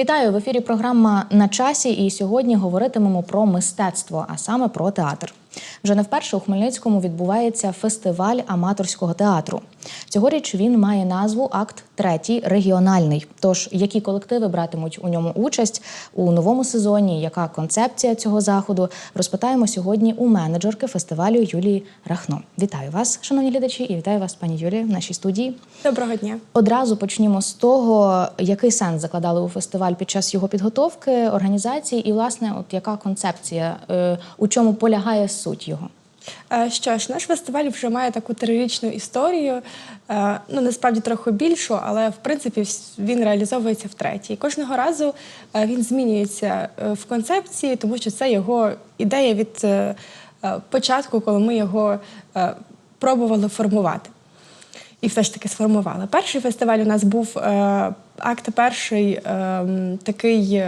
Вітаю в ефірі. Програма на часі. І сьогодні говоритимемо про мистецтво, а саме про театр. Вже не вперше у Хмельницькому відбувається фестиваль аматорського театру. Цьогоріч він має назву Акт третій регіональний. Тож які колективи братимуть у ньому участь у новому сезоні? Яка концепція цього заходу? Розпитаємо сьогодні у менеджерки фестивалю Юлії Рахно. Вітаю вас, шановні глядачі, і вітаю вас, пані Юлії, в нашій студії. Доброго дня. Одразу почнімо з того, який сенс закладали у фестиваль під час його підготовки, організації, і власне, от яка концепція, е, у чому полягає суть його. Е, Що ж, наш фестиваль вже має таку трирічну історію. е, Ну насправді трохи більшу, але в принципі він реалізовується втретє. І Кожного разу е, він змінюється в концепції, тому що це його ідея від початку, коли ми його пробували формувати. І все ж таки сформували. Перший фестиваль у нас був е, акт перший е, такий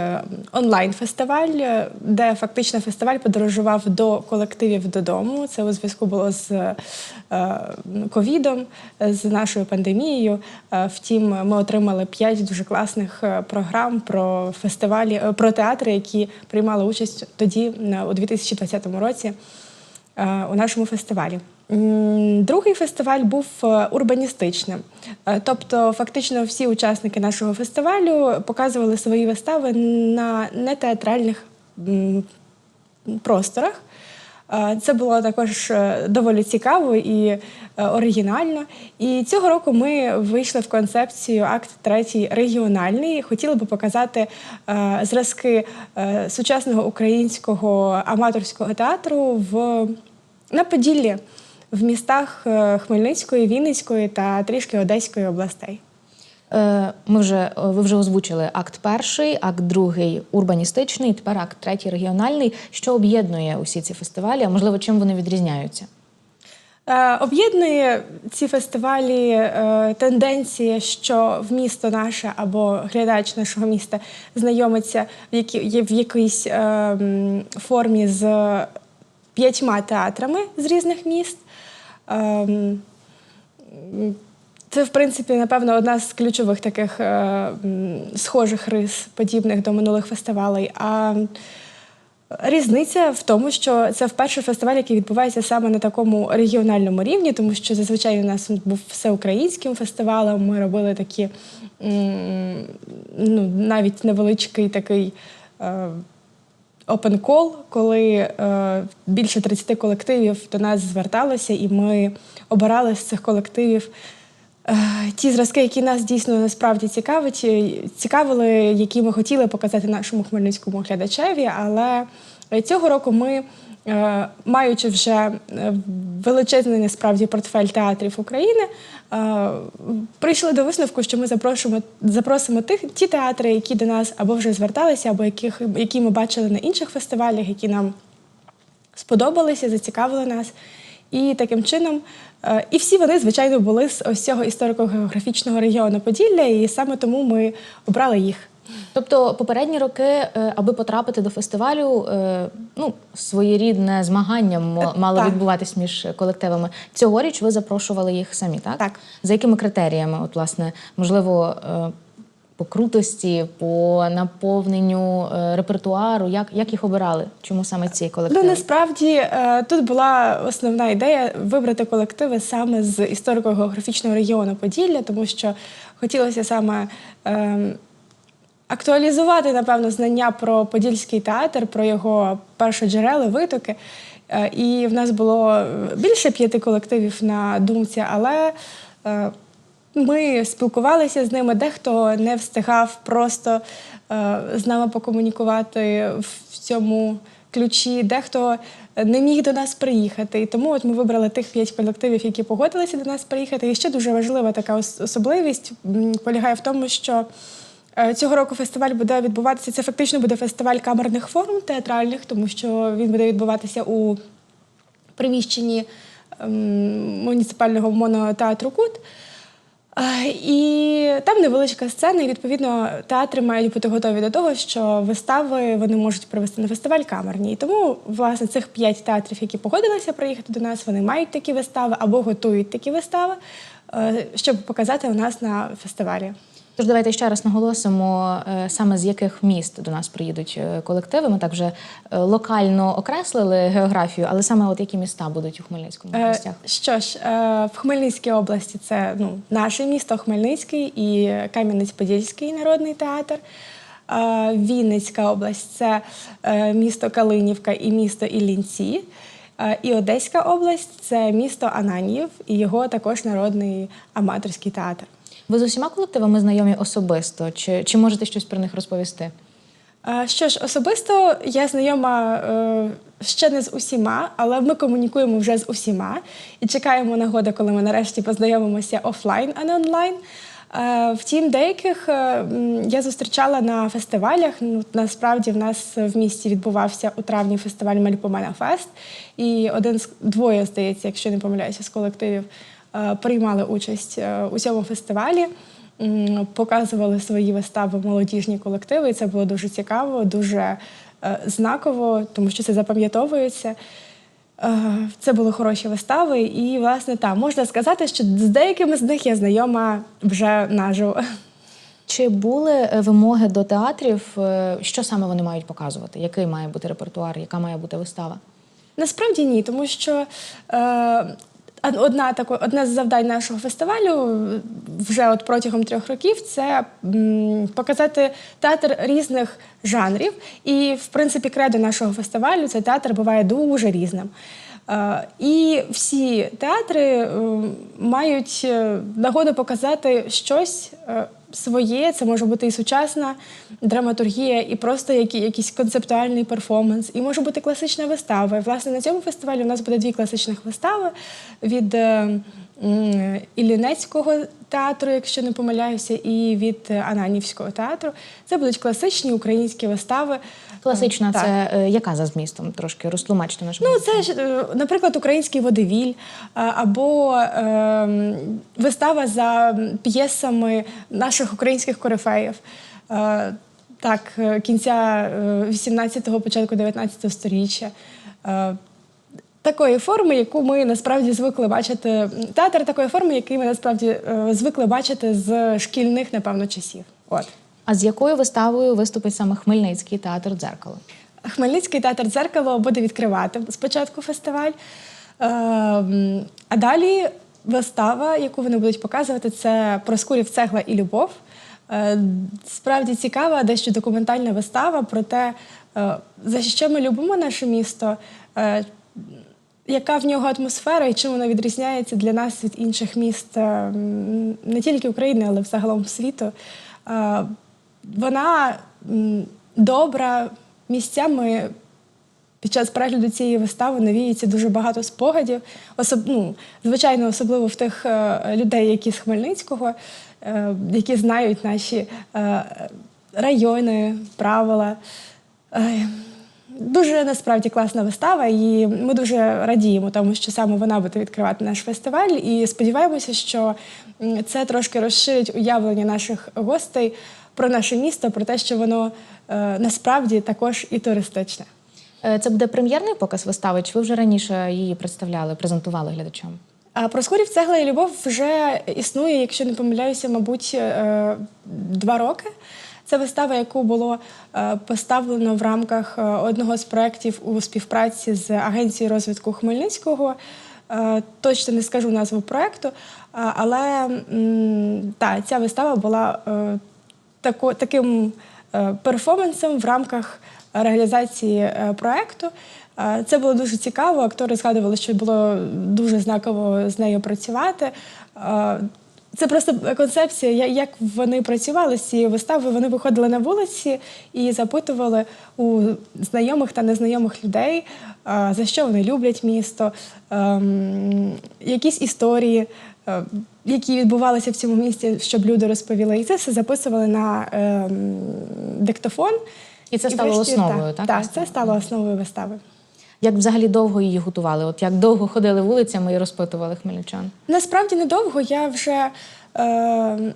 онлайн-фестиваль, е, де фактично фестиваль подорожував до колективів додому. Це у зв'язку було з е, ковідом, з нашою пандемією. Е, втім, ми отримали п'ять дуже класних е, програм про фестивалі, про театри, які приймали участь тоді, у 2020 році у нашому фестивалі. Другий фестиваль був е, урбаністичним. Е, Тобто, фактично, всі учасники нашого фестивалю показували свої вистави на нетеатральних просторах. Е, Це було також е, доволі цікаво і е, оригінально. І цього року ми вийшли в концепцію акт третій регіональний. Хотіли би показати зразки сучасного українського аматорського театру в на Поділлі, в містах Хмельницької, Вінницької та трішки Одеської областей. Е, Ми вже е, ви вже озвучили акт перший, акт другий урбаністичний, тепер акт третій регіональний. Що об'єднує усі ці фестивалі? А можливо, чим вони відрізняються? Е, Об'єднує ці фестивалі тенденція, що в місто наше або глядач нашого міста знайомиться в, які, в якійсь формі з п'ятьма театрами з різних міст. Це, в принципі, напевно, одна з ключових таких е, схожих рис, подібних до минулих фестивалей. А різниця в тому, що це вперше фестиваль, який відбувається саме на такому регіональному рівні, тому що зазвичай у нас був всеукраїнським фестивалем. Ми робили такі ну, навіть невеличкий такий. е, open call, коли е, більше 30 колективів до нас зверталося, і ми обирали з цих колективів е, ті зразки, які нас дійсно насправді цікавить, е, цікавили, які ми хотіли показати нашому хмельницькому глядачеві. Але цього року ми, е, маючи вже е, величезний насправді портфель театрів України, е, прийшли до висновку, що ми запрошуємо, запросимо тих ті театри, які до нас або вже зверталися, або яких, які ми бачили на інших фестивалях, які нам сподобалися, зацікавили нас. І таким чином, е, і всі вони, звичайно, були з ось цього історико-географічного регіону Поділля, і саме тому ми обрали їх. Тобто, попередні роки, е, аби потрапити до фестивалю, е, ну своєрідне змагання мало так. відбуватись між колективами. Цьогоріч ви запрошували їх самі, так? Так. За якими критеріями? От, власне, можливо, по крутості, по наповненню е, репертуару, як, як їх обирали? Чому саме ці колективи? Ну насправді е, тут була основна ідея вибрати колективи саме з історико-географічного регіону Поділля, тому що хотілося саме. ем, актуалізувати, напевно, знання про Подільський театр, про його першоджерели, витоки. Е, І в нас було більше п'яти колективів на думці, але ми спілкувалися з ними. Дехто не встигав просто е, з нами покомунікувати в цьому ключі, дехто не міг до нас приїхати. І тому от ми вибрали тих п'ять колективів, які погодилися до нас приїхати. І ще дуже важлива така особливість полягає в тому, що Е, Цього року фестиваль буде відбуватися. Це фактично буде фестиваль камерних форм театральних, тому що він буде відбуватися у приміщенні ем, муніципального монотеатру Кут. Е, І там невеличка сцена, і відповідно театри мають бути готові до того, що вистави вони можуть провести на фестиваль камерні. І тому, власне, цих п'ять театрів, які погодилися приїхати до нас, вони мають такі вистави або готують такі вистави, е, щоб показати у нас на фестивалі. Тож давайте ще раз наголосимо, е, саме з яких міст до нас приїдуть е, колективи. Ми так вже е, локально окреслили географію, але саме от які міста будуть у Хмельницькому Е. Що ж, в Хмельницькій області це ну, наше місто Хмельницький і Кам'янець-Подільський народний театр. Вінницька область це місто Калинівка і місто Іллінці. І Одеська область це місто Ананіїв і його також народний аматорський театр. Ви з усіма колективами знайомі особисто? Чи, чи можете щось про них розповісти? Що ж, особисто я знайома е, ще не з усіма, але ми комунікуємо вже з усіма і чекаємо нагоди, коли ми нарешті познайомимося офлайн, а не онлайн. Е, Втім, деяких е, я зустрічала на фестивалях. Ну, насправді в нас в місті відбувався у травні фестиваль Мальпомена Фест, і один з двоє, здається, якщо не помиляюся, з колективів приймали участь е, у цьому фестивалі. Показували свої вистави молодіжні колективи, і це було дуже цікаво, дуже е, знаково, тому що це запам'ятовується. Е, Це були хороші вистави, і, власне, так, можна сказати, що з деякими з них я знайома вже наживо. Чи були е, вимоги до театрів? е, Що саме вони мають показувати? Який має бути репертуар, яка має бути вистава? Насправді ні, тому що е, одна тако, одне з завдань нашого фестивалю вже от протягом трьох років це показати театр різних жанрів. І, в принципі, кредо нашого фестивалю це театр буває дуже різним. Е, І всі театри е, мають е, нагоду показати щось е, своє. Це може бути і сучасна драматургія, і просто які, якийсь концептуальний перформанс, і може бути класична вистава. І, власне, на цьому фестивалі у нас буде дві класичних вистави від е, Іллінецького театру, якщо не помиляюся, і від е, Ананівського театру. Це будуть класичні українські вистави. Класична Так. це е, яка за змістом? Трошки розтлумачте нашим. Ну, це ж, е, наприклад, український водевіль е, або е, вистава за п'єсами наших українських корифеїв. Е, Так, е, кінця 18-го, початку 19-го сторіччя. Е, Такої форми, яку ми насправді звикли бачити. Театр такої форми, який ми насправді е, звикли бачити з шкільних, напевно, часів. От. А з якою виставою виступить саме Хмельницький театр дзеркало? Хмельницький театр дзеркало буде відкривати спочатку фестиваль. Ем, А далі вистава, яку вони будуть показувати, це Проскурів цегла і любов. Е, Справді цікава, дещо документальна вистава про те, е, за що ми любимо наше місто, яка в нього атмосфера і чим вона відрізняється для нас від інших міст е, не тільки України, але взагалом світу. Е, Вона добра місцями. Під час перегляду цієї вистави навіється дуже багато спогадів, особ, ну, звичайно, особливо в тих е, людей, які з Хмельницького, які знають наші райони, правила. Дуже насправді класна вистава, і ми дуже радіємо, тому що саме вона буде відкривати наш фестиваль. І сподіваємося, що це трошки розширить уявлення наших гостей про наше місто, про те, що воно е, насправді також і туристичне. Е, Це буде прем'єрний показ вистави, чи ви вже раніше її представляли, презентували глядачам? А Проскурів цегла і любов вже існує, якщо не помиляюся, мабуть, е, два роки. Це вистава, яку було е, поставлено в рамках е, одного з проєктів у співпраці з Агенцією розвитку Хмельницького. Е, Точно не скажу назву проєкту, але та, ця вистава була тако, таким перформансом в рамках реалізації проєкту. Це було дуже цікаво. Актори згадували, що було дуже знаково з нею працювати. Це просто концепція, як вони працювали з цією виставою. Вони виходили на вулиці і запитували у знайомих та незнайомих людей, за що вони люблять місто, ем, якісь історії, е, які відбувалися в цьому місті, щоб люди розповіли. І це все записували на ем, диктофон. І це стало врешті- основою, так, Так, це стало основою вистави. Як взагалі довго її готували? От як довго ходили вулицями і розпитували хмельничан? Насправді недовго. Я вже е,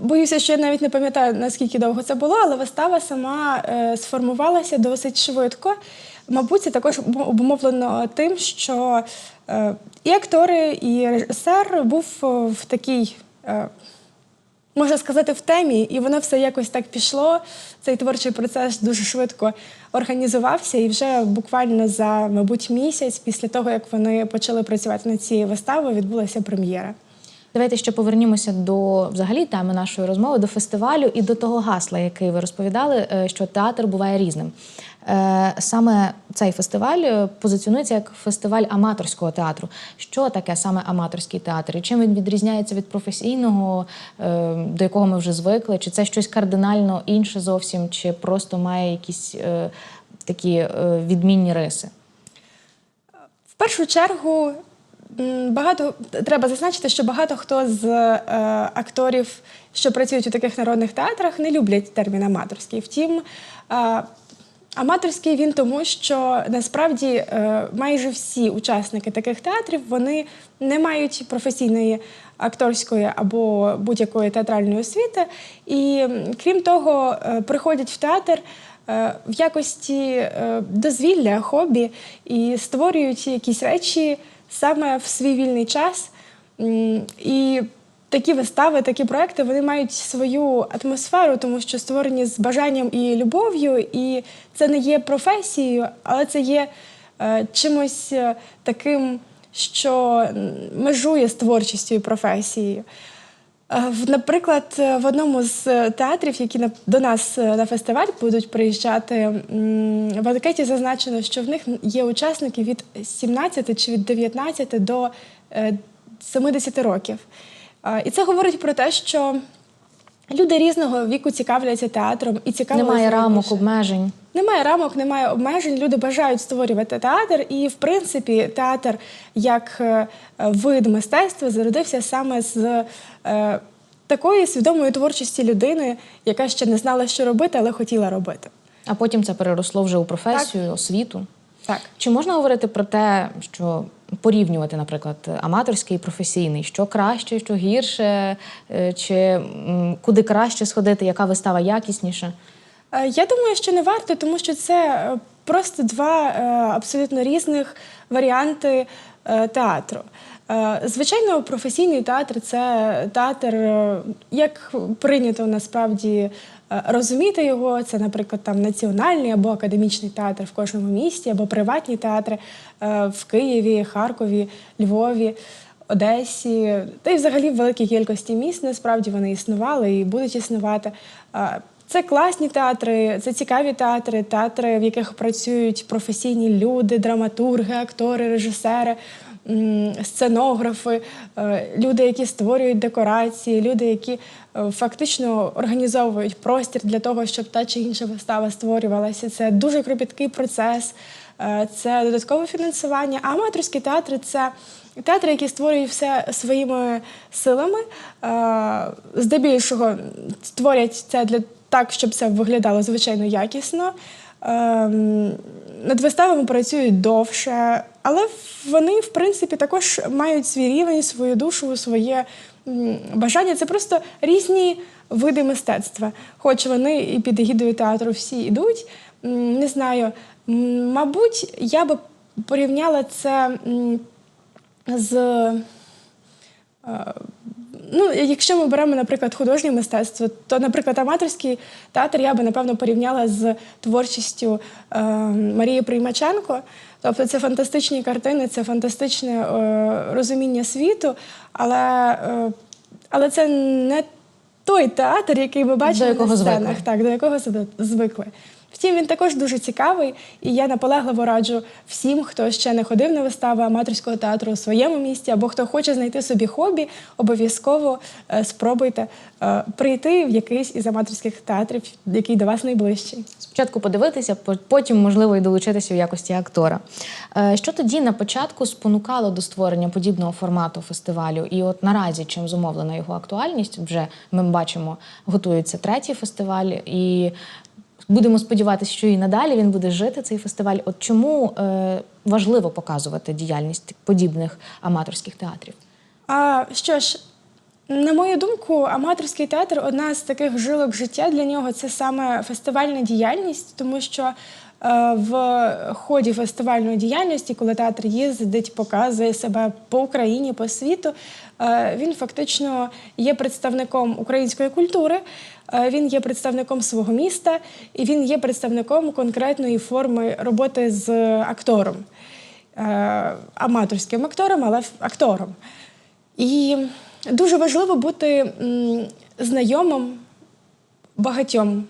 боюся, що я навіть не пам'ятаю, наскільки довго це було, але вистава сама е, сформувалася досить швидко. Мабуть, це також обумовлено тим, що е, і актори, і режисер був е, в такій. Е, можна сказати, в темі, і воно все якось так пішло. Цей творчий процес дуже швидко організувався, і вже буквально за, мабуть, місяць після того, як вони почали працювати над цією виставою, відбулася прем'єра. Давайте ще повернімося до взагалі теми нашої розмови, до фестивалю і до того гасла, який ви розповідали, е, що театр буває різним. Е, Саме цей фестиваль е, позиціонується як фестиваль аматорського театру. Що таке саме аматорський театр? І чим він відрізняється від професійного, е, до якого ми вже звикли? Чи це щось кардинально інше зовсім, чи просто має якісь такі відмінні риси? В першу чергу багато треба зазначити, що багато хто з е, акторів, що працюють у таких народних театрах, не люблять термін аматорський. Втім, е, аматорський він тому, що насправді е, майже всі учасники таких театрів вони не мають професійної акторської або будь-якої театральної освіти. І крім того, е, приходять в театр е, в якості дозвілля, хобі і створюють якісь речі саме в свій вільний час. І такі вистави, такі проекти вони мають свою атмосферу, тому що створені з бажанням і любов'ю, і це не є професією, але це є е, чимось е, таким, що межує з творчістю і професією. Е, Наприклад, е, в одному з театрів, які до нас на фестиваль будуть приїжджати, в анкеті зазначено, що в них є учасники від 17 чи від 19 до е, 70 років. І це говорить про те, що люди різного віку цікавляться театром і цікавляться Немає рамок, обмежень. Немає рамок, немає обмежень. Люди бажають створювати театр, і в принципі театр як е, вид мистецтва зародився саме з е, такої свідомої творчості людини, яка ще не знала, що робити, але хотіла робити. А потім це переросло вже у професію, освіту. Так. Чи можна говорити про те, що порівнювати, наприклад, аматорський і професійний, що краще, що гірше, е, чи куди краще сходити, яка вистава якісніша? Е, Я думаю, що не варто, тому що це е, просто два абсолютно різних варіанти театру. Звичайно, професійний театр це театр, як прийнято насправді розуміти його. Це, наприклад, там національний або академічний театр в кожному місті, або приватні театри е, в Києві, Харкові, Львові. Одесі, та й взагалі в великій кількості міст насправді вони існували і будуть існувати. Е, Це класні театри, це цікаві театри, театри, в яких працюють професійні люди, драматурги, актори, режисери, сценографи, е, люди, які створюють декорації, люди, які е, фактично організовують простір для того, щоб та чи інша вистава створювалася. Це дуже кропіткий процес, е, це додаткове фінансування. А аматорські театри це театри, які створюють все своїми силами. Здебільшого створять це для так, щоб це виглядало звичайно якісно. Ем, Над виставами працюють довше, але вони, в принципі, також мають свій рівень, свою душу, своє бажання. Це просто різні види мистецтва. Хоч вони і під егідою театру всі йдуть. Не знаю, мабуть, я би порівняла це з. е, Ну, якщо ми беремо, наприклад, художнє мистецтво, то, наприклад, аматорський театр я би напевно порівняла з творчістю е, Марії Приймаченко. Тобто це фантастичні картини, це фантастичне е, розуміння світу, але, е, але це не той театр, який ми бачимо якого на сценах, звикли. так, до якого звик- звикли. Втім, він також дуже цікавий, і я наполегливо раджу всім, хто ще не ходив на вистави аматорського театру у своєму місті, або хто хоче знайти собі хобі, обов'язково е, спробуйте е, прийти в якийсь із аматорських театрів, який до вас найближчий. Спочатку подивитися, по- потім, можливо, і долучитися в якості актора. Е, Що тоді на початку спонукало до створення подібного формату фестивалю? І от наразі чим зумовлена його актуальність? Вже ми бачимо, готується третій фестиваль, і будемо сподіватися, що і надалі він буде жити цей фестиваль. От чому е, важливо показувати діяльність подібних аматорських театрів? А що ж, на мою думку, аматорський театр одна з таких жилок життя для нього це саме фестивальна діяльність, тому що в ході фестивальної діяльності, коли театр їздить, показує себе по Україні, по світу, е, він фактично є представником української культури. е, Він є представником свого міста і він є представником конкретної форми роботи з актором, Е, аматорським актором, але актором. І дуже важливо бути знайомим багатьом,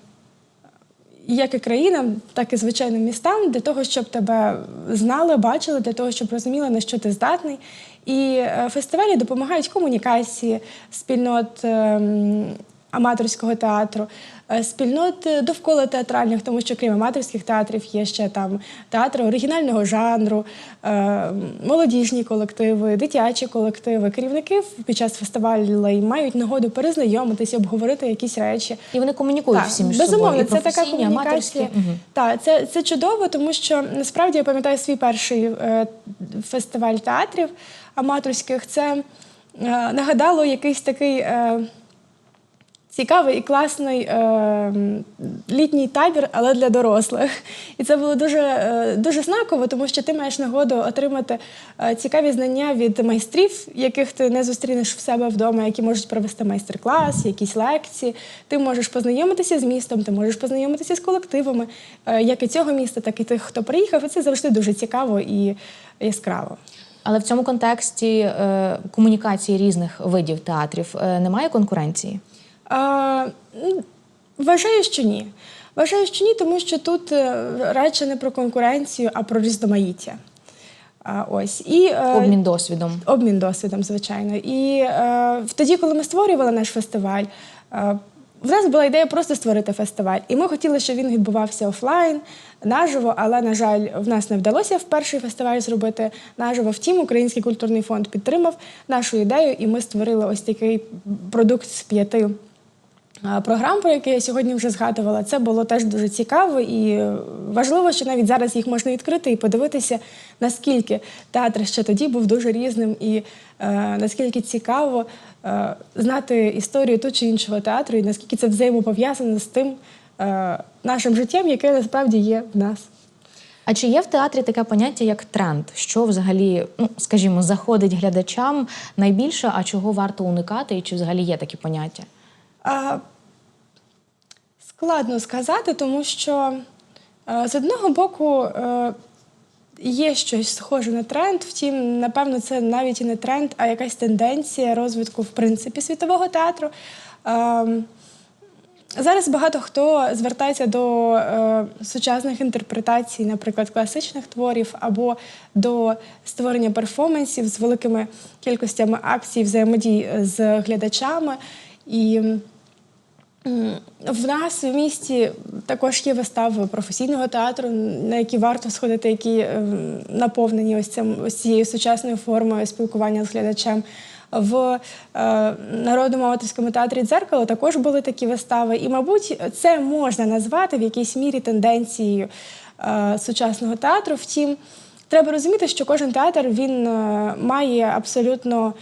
як і країнам, так і звичайним містам, для того, щоб тебе знали, бачили, для того, щоб розуміли, на що ти здатний. І е, фестивалі допомагають комунікації спільнот ем, аматорського театру, е, спільнот е, довкола театральних, тому що крім аматорських театрів є ще там театри оригінального жанру, е, молодіжні колективи, дитячі колективи. Керівники під час фестивалю мають нагоду перезнайомитися, обговорити якісь речі. І вони комунікують Так, всі між безумовно, собою. І це така комунікація. Мгм. Так, це, це чудово, тому що насправді я пам'ятаю свій перший фестиваль театрів аматорських. Це нагадало якийсь такий. Цікавий і класний е, літній табір, але для дорослих. І це було дуже, е, дуже знаково, тому що ти маєш нагоду отримати е, цікаві знання від майстрів, яких ти не зустрінеш в себе вдома, які можуть провести майстер-клас, якісь лекції. Ти можеш познайомитися з містом, ти можеш познайомитися з колективами, е, як і цього міста, так і тих, хто приїхав. І це завжди дуже цікаво і яскраво. Але в цьому контексті е, комунікації різних видів театрів е, немає конкуренції. А, вважаю, що ні. Вважаю, що ні, тому що тут е, речі не про конкуренцію, а про різноманіття. А, ось. І, е, Обмін досвідом. Обмін досвідом, звичайно. І е, тоді, коли ми створювали наш фестиваль, е, в нас була ідея просто створити фестиваль. І ми хотіли, щоб він відбувався офлайн, наживо, але, на жаль, в нас не вдалося в перший фестиваль зробити наживо. Втім, Український культурний фонд підтримав нашу ідею, і ми створили ось такий продукт з п'яти програм, про які я сьогодні вже згадувала, це було теж дуже цікаво і е, важливо, що навіть зараз їх можна відкрити і подивитися, наскільки театр ще тоді був дуже різним, і е, наскільки цікаво е, знати історію ту чи іншого театру, і наскільки це взаємопов'язано з тим е, нашим життям, яке насправді є в нас. А чи є в театрі таке поняття як тренд? Що взагалі, ну скажімо, заходить глядачам найбільше, а чого варто уникати, і чи взагалі є такі поняття? А, складно сказати, тому що е, з одного боку е, є щось схоже на тренд, втім, напевно, це навіть і не тренд, а якась тенденція розвитку в принципі світового театру. Е, Зараз багато хто звертається до е, сучасних інтерпретацій, наприклад, класичних творів, або до створення перформансів з великими кількостями акцій взаємодій з глядачами. І в нас в місті також є вистави професійного театру, на які варто сходити, які е, наповнені ось цим ось цією сучасною формою спілкування з глядачем. В е, народному авторському театрі дзеркало також були такі вистави, і, мабуть, це можна назвати в якійсь мірі тенденцією е, сучасного театру. Втім, треба розуміти, що кожен театр він е, має абсолютно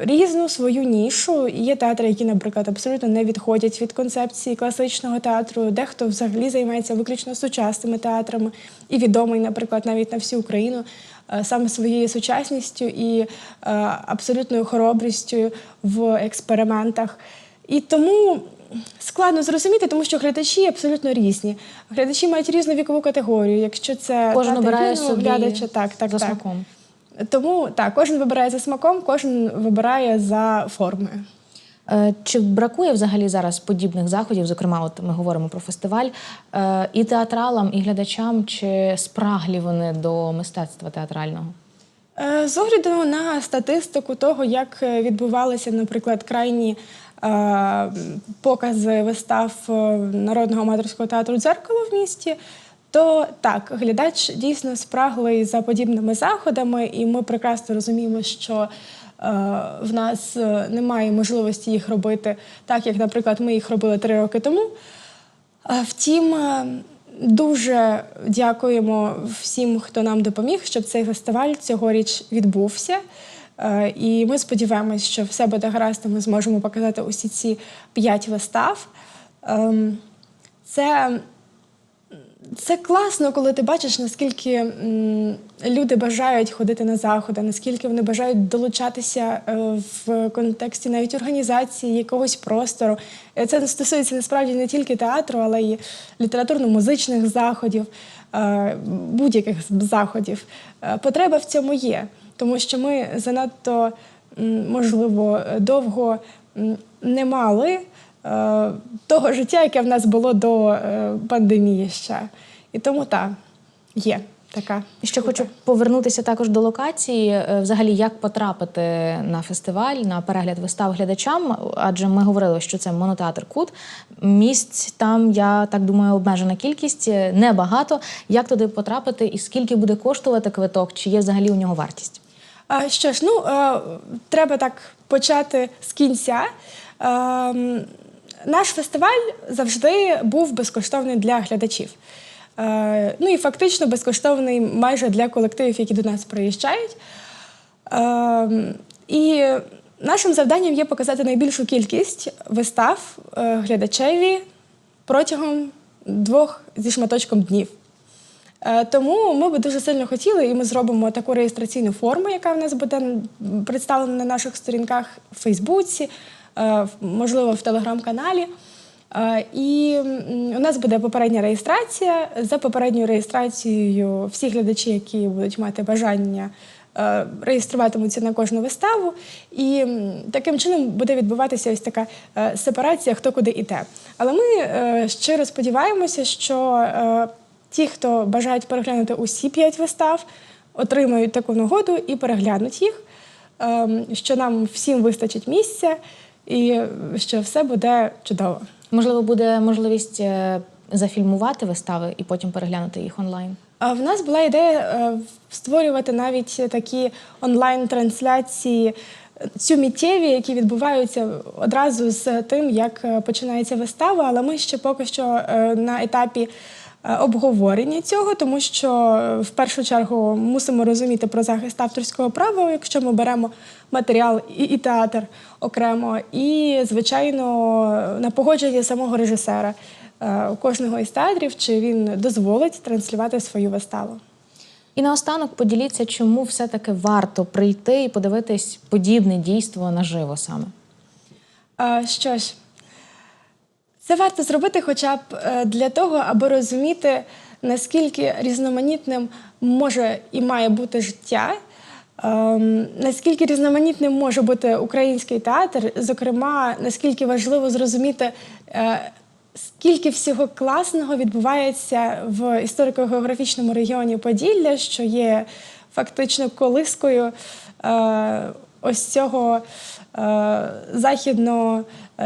різну свою нішу. Є театри, які, наприклад, абсолютно не відходять від концепції класичного театру. Дехто взагалі займається виключно сучасними театрами і відомий, наприклад, навіть на всю Україну е, саме своєю сучасністю і е, абсолютною хоробрістю в експериментах. І тому складно зрозуміти, тому що глядачі абсолютно різні. Глядачі мають різну вікову категорію. Якщо це Кожен обирає собі глядача, так, так, за так. смаком. Тому так, кожен вибирає за смаком, кожен вибирає за формою. Е, Чи бракує взагалі зараз подібних заходів? Зокрема, от ми говоримо про фестиваль е, і театралам, і глядачам, чи спраглі вони до мистецтва театрального? Е, З огляду на статистику того, як відбувалися, наприклад, крайні покази вистав народного аматорського театру дзеркало в місті, то так, глядач дійсно спраглий за подібними заходами, і ми прекрасно розуміємо, що е, в нас е, немає можливості їх робити так, як, наприклад, ми їх робили три роки тому. Е, Втім, е, дуже дякуємо всім, хто нам допоміг, щоб цей фестиваль цьогоріч відбувся. І ми сподіваємось, що все буде гаразд, ми зможемо показати усі ці п'ять вистав. Ем, Це Це класно, коли ти бачиш, наскільки люди бажають ходити на заходи, наскільки вони бажають долучатися е, в контексті навіть організації якогось простору. Е, Це стосується насправді не тільки театру, але й літературно-музичних заходів, е, будь-яких заходів. Потреба в цьому є, тому що ми занадто можливо довго не мали того життя, яке в нас було до е, пандемії ще. І тому так, є така. І Ще хочу повернутися також до локації. Е, Взагалі, як потрапити на фестиваль, на перегляд вистав глядачам, адже ми говорили, що це монотеатр Кут. Місць там, я так думаю, обмежена кількість, е, небагато. Як туди потрапити і скільки буде коштувати квиток? Чи є взагалі у нього вартість? А, що ж, ну е, треба так почати з кінця. Ем, наш фестиваль завжди був безкоштовний для глядачів. Е, ну і фактично безкоштовний майже для колективів, які до нас приїжджають. Ем, і нашим завданням є показати найбільшу кількість вистав е, глядачеві протягом двох зі шматочком днів. Е, Тому ми би дуже сильно хотіли, і ми зробимо таку реєстраційну форму, яка в нас буде представлена на наших сторінках в Фейсбуці, е, можливо, в телеграм-каналі. Е, І у нас буде попередня реєстрація. За попередньою реєстрацією всі глядачі, які будуть мати бажання, е, реєструватимуться на кожну виставу. І таким чином буде відбуватися ось така е, сепарація, хто куди йде. Але ми е, щиро сподіваємося, що е, ті, хто бажають переглянути усі п'ять вистав, отримають таку нагоду і переглянуть їх, ем, що нам всім вистачить місця і що все буде чудово. Можливо, буде можливість е, зафільмувати вистави і потім переглянути їх онлайн. А в нас була ідея е, створювати навіть такі онлайн-трансляції цюміттєві, які відбуваються одразу з тим, як е, починається вистава. Але ми ще поки що е, на етапі е, обговорення цього, тому що е, в першу чергу мусимо розуміти про захист авторського права, якщо ми беремо матеріал і, і театр окремо, і звичайно на погодження самого режисера е, кожного із театрів, чи він дозволить транслювати свою виставу. І наостанок поділіться, чому все-таки варто прийти і подивитись подібне дійство наживо саме. А, що ж, це варто зробити хоча б е, для того, аби розуміти, наскільки різноманітним може і має бути життя, ем, наскільки різноманітним може бути український театр, зокрема, наскільки важливо зрозуміти. е, Скільки всього класного відбувається в історико-географічному регіоні Поділля, що є фактично колискою е, ось цього е,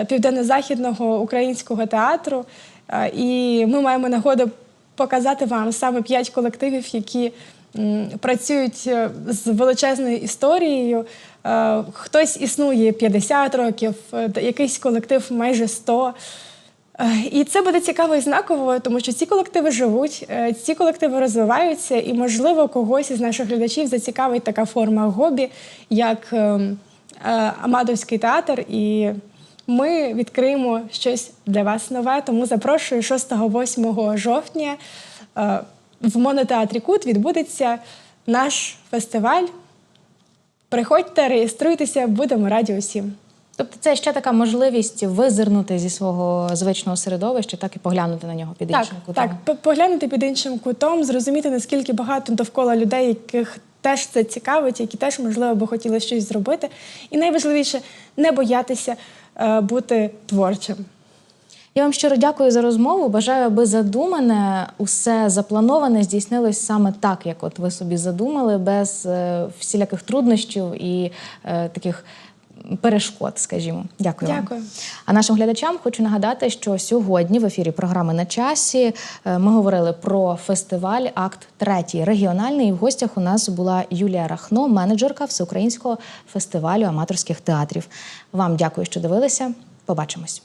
південно-західного українського театру. Е, і ми маємо нагоду показати вам саме п'ять колективів, які працюють е, з величезною історією. Е, Хтось існує 50 років, е, якийсь колектив майже 100. Е, І це буде цікаво і знаково, тому що ці колективи живуть, е, ці колективи розвиваються, і, можливо, когось із наших глядачів зацікавить така форма хобі, як ем, е, театр. І ми відкриємо щось для вас нове. Тому запрошую 6-8 жовтня е, в монотеатрі Кут відбудеться наш фестиваль. Приходьте, реєструйтеся, будемо раді усім. Тобто це ще така можливість визирнути зі свого звичного середовища, так і поглянути на нього під Так, іншим кутом. так, поглянути під іншим кутом, зрозуміти, наскільки багато довкола людей, яких теж це цікавить, які теж, можливо, би хотіли щось зробити. І найважливіше не боятися е, бути творчим. Я вам щиро дякую за розмову. Бажаю, аби задумане, усе заплановане здійснилось саме так, як от ви собі задумали, без е, всіляких труднощів і е, таких перешкод, скажімо. Дякую. вам. Дякую. А нашим глядачам хочу нагадати, що сьогодні в ефірі програми на часі е, ми говорили про фестиваль Акт третій регіональний. І в гостях у нас була Юлія Рахно, менеджерка всеукраїнського фестивалю аматорських театрів. Вам дякую, що дивилися. Побачимось.